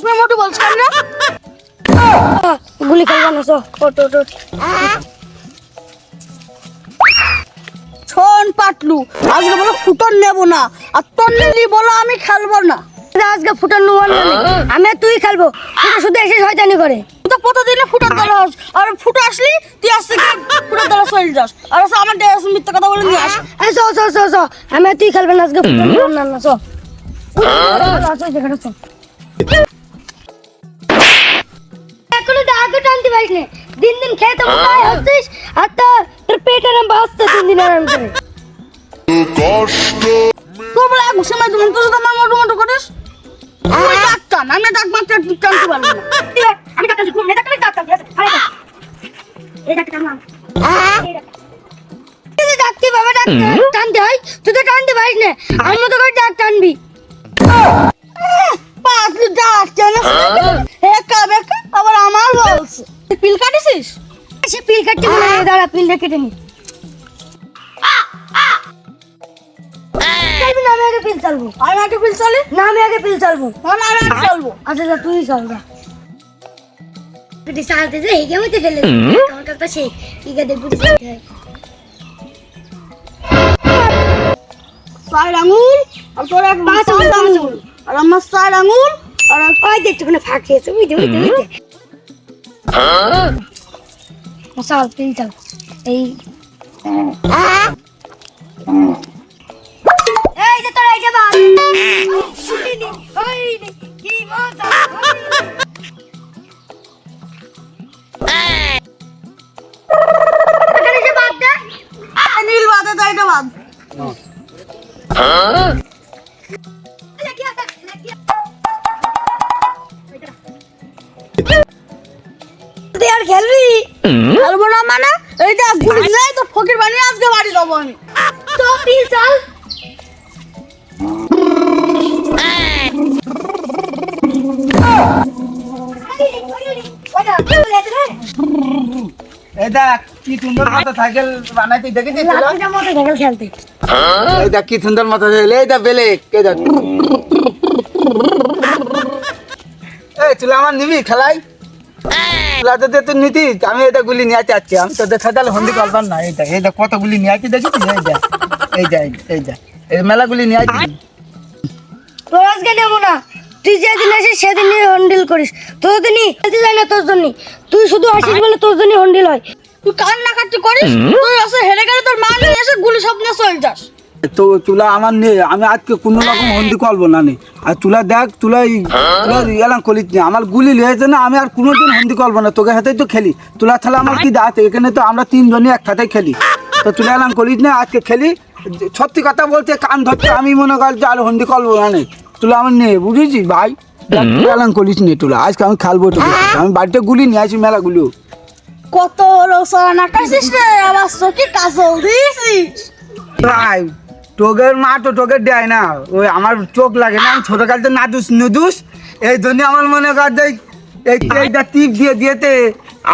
সবসময় মোটু বলছ আহ, গুলি খেলব না ওট ওট ওট শোন পাটলু আজকে বলো ফুটন নেব না আর তোর নিলি বলো আমি খেলব না। আজকে ফুটার নুয়ান আমি তুই খেলব শুধু এসে শয়তানি করে। তুই তো প্রতিদিনে ফুটার দল হস আর ফুটো আসলি তুই ফুটার দল চলে যাস। আর আসে আমার মিথ্যা কথা বলে নিয়ে আস। এই চো চো চো চো আমি তুই খেলবে না আজকে ফুটার না না যেখানে চো এখনও তো আগে টানতে পারিস না। দিন দিন খেয়ে তো মোটাই হচ্ছিস আর তো তোর পেটের নাম বাঁচতে দিন দিন আরাম করে। তুই বলে এক সময় তুমি যদি আমার মোটু মোটু করিস আমি ডাক মাত্র টানতে পারব না। আমি ডাক্তার ঘুম নেই ডাক্তার ডাক্তার এই ডাক্তার নাম ডাকতে বাবা ডাক্তার টানতে হয়? তুই তো টানতে পারিস না। টানবি। পাতলু একা আবার আমার বলছে। পিল কাটিছিস? সে পিল কাটতে মনে হয় দাঁড়া পিলটা কেটে নি। না আমি আগে পিল চালবো। আমি আগে পিল চলে? না আমি আগে পিল চালবো। তাহলে আমি আগে চলবো। আচ্ছা যা তুই চল যা। গুটি চালতে যে হেগে মধ্যে ফেলে তোমার কাছে সে কি কে দেখবি চালতে হয়। চার আঙুল আর তোর এক পাঁচ। আঙুল আর আমার চার আঙুল আর ওই দেখতে কোনো ফাঁক খেয়েছে বুঝতে বুঝতে বুঝতে চল পিল চাল। এই। এই যে তোর এই যে বাল ওই নি কি মজা। ওই নি। এখানে যে এই নীল বাদে তো এটা বাদ। লেগে খেলবি খেলব না মানে? এইটা গুলি নেই তো ফকির বানিয়ে আজকে বাড়ি যাব আমি। তো পিল চাল। এই দেখ কি সুন্দর মতো সাইকেল বানাইতে দেখেছিস তোরা? লাঠিটার খেলতে। এই দেখ কি সুন্দর মতো সাইকেল এই দেখ বেলে কে দেখ? এই তুই আমার নিবি খেলাই? তো তুই আমি এটা গুলি নিয়ে চাচ্ছি আমি হন্দি না নিয়ে আছি দেখ এই নিয়ে আছি নেব না। যেদিন আসিস সেদিনই হন্ডিল করিস। তোর দিনই খেলতে যায় না তোর জন্য তুই শুধু আসিস বলে তোর জন্য হন্ডিল হয়। তুই কান্নাকাটি করিস? তুই আসে হেরে গেলে তোর মা নিয়ে এসে গুলি সব নিয়ে চলে যাস। তো তুলা আমার নেই আমি আজকে কোনো রকম হন্দি করব না নে। আর তুলা দেখ তুলা এই- তুলা এলাম কলিত নে। আমার গুলি লিয়েছে না আমি আর কোনোদিন হন্দি করব না তোকে হাতেই তো খেলি। তুলা তাহলে আমার কি দাঁত? এখানে তো আমরা তিনজনই একসাথে খেলি। তো তুলা এলাম কলিত না আজকে খেলি। সত্যি কথা বলতে কান ধরতে আমি মনে কর যে আর হন্দি করব না নে। তুলা আমার নেই বুঝেছিস ভাই? তুলা এলাম কলিস নে তুলা আজকে আমি খেলব তোকে। আমি বাড়িতে গুলি নিয়ে আসি মেলাগুলো। কত রসনা কাছিস রে আবার চোখে কাজল দিয়েছিস। ভাই টোকের মা তো টোকে দেয় না। ওই আমার চোখ লাগে না আমি ছোট ছোটকাল তো নাদুস নুদুস। এই জন্য আমার মনে কর যে এইটা টিপ দিয়ে দিয়েতে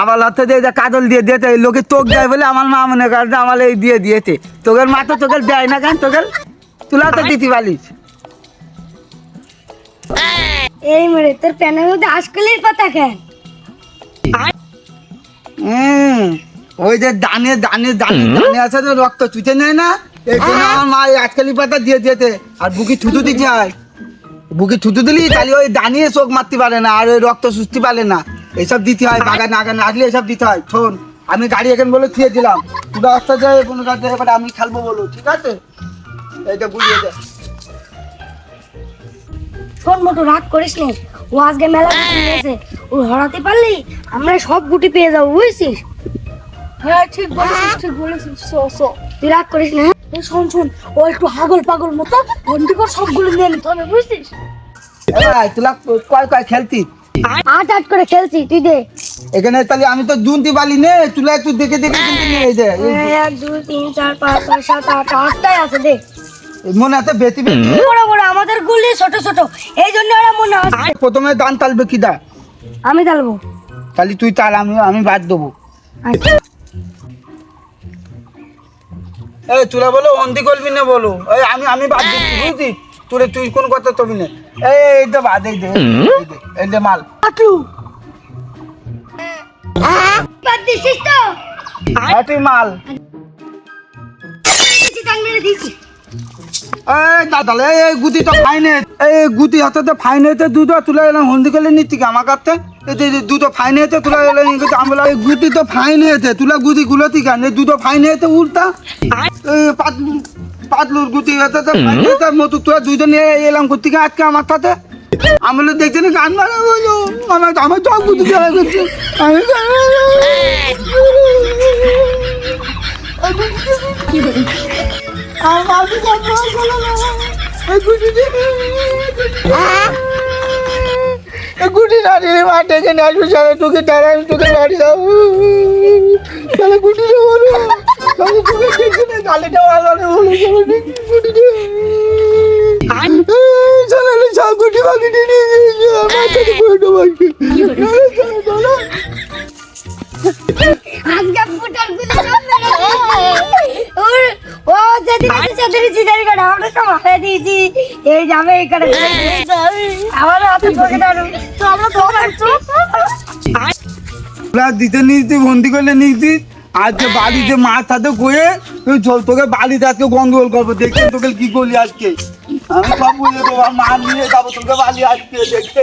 আবার অর্থ দিয়ে এইটা কাজল দিয়ে দিয়েতে এই লোকে চোখ দেয় বলে আমার মা মনে কর যে আমার এই দিয়ে দিয়েছে তোকের মা তো তোকে দেয় না কেন তোকে তুলা তো দিতে পারিস এই মেরে তোর প্যানের মধ্যে আশকলির পাতা হুম ওই যে দানে দানে দানে দানে আছে তো রক্ত চুচে নেয় না? এই জন্য আমার মা এই আজকালি পাতা দিয়ে দিয়েছে। আর বুকি থুতু দিতে হয়। বুকি থুতু দিলি তাহলে ওই দানিয়ে চোখ মারতে পারে না আর ওই রক্ত সুস্থি পারে না। এইসব দিতে হয় বাগান আগান আসলে এসব দিতে হয়। শোন আমি গাড়ি এখানে বলে থুয়ে দিলাম। তুই রাস্তা যায় কোনো কাজে এবার আমি খেলব বলো ঠিক আছে? এইটা বুঝিয়ে দে। শোন মতো রাগ করিস নি। ও আজকে মেলা গুটি নিয়েছে। ও হরাতে পারলি আমরা সব গুটি পেয়ে যাব বুঝছিস? হ্যাঁ ঠিক বলেছিস ঠিক বলেছিস। সো সো তুই রাগ করিস না হ্যাঁ? এই শোন শোন ও একটু হাগল পাগল মতো করে সবগুলো নিয়ে নিতে হবে বুঝছিস? তুলা কয় কয় খেলতি? আট আট করে খেলছি তুই দে। এখানে তাহলে আমি তো দুনতে পারি নে তুলা একটু দেখে দেখে কিন্তু নিয়ে দে। এক দুই তিন চার পাঁচ ছয় সাত আট আটটাই আছে দে। মনে আছে বেশি বেশি? বড় বড় আমাদের গুলি ছোট ছোট। এই জন্য ওরা মনে হচ্ছে প্রথমে দান তালবে কি দা আমি তালবো। তাহলে তুই তাল আমি আমি বাদ দেবো। আচ্ছা। এই তুলা বলো অন্তি করবি না বলো? এই আমি আমি বাদ দিচ্ছি বুঝলি? তোরে তুই কোন কথা তবি না? এই বাদ এই দে এই দে, মাল। আটু বাদ দিছিস তো? আটু মাল। মেরে দিছি এই দাদা এই গুদি তো তো ফাইনে এই গুটি হাতে তো ফাইনেতে দুধ তুলে এলাম হন্দি করলে নিচ্ছি আমার কাছে যে দুধ ফাইনেতে তুলে এলাম আমি বললাম এই গুতি তো ফাইনে হয়েছে তুলে গুতি গুলোতি কেন এই দুধ ফাইনে হয়েছে উল্টা পাতলুর গুতি হতে ফাইনে হতে মতো তুলে দুইজন এলাম করতে গিয়ে আজকে আমার সাথে আমি বলে দেখছি না গান মারা বলো আমার আমার গুতি চলে গেছে আমি দাঁড়িয়ে মাঠে কেন আসবে সারা তোকে দাঁড়াই তোকে বাড়ি যাব। তাহলে গুটি যাব না। তাহলে তোকে দেখছি না। গালিটা ভালো না বলে চলো গুটি চলে সব গুটি বাকি নিয়ে গিয়েছে আমার সাথে গুটি বাকি চলো চলো আজকে ফুটারগুলো ও যেদিন আছে সেদিনই চিদারি করে আমরা সব হারিয়ে দিয়েছি। এই যাবে এখানে। তো আমরা তো দিতে বন্দি করলে মাছ তোকে আজকে গন্ডগোল করব। দেখছি তোকে কি করলি আজকে? সব বুঝে নিয়ে যাব তোকে আজকে, দেখতে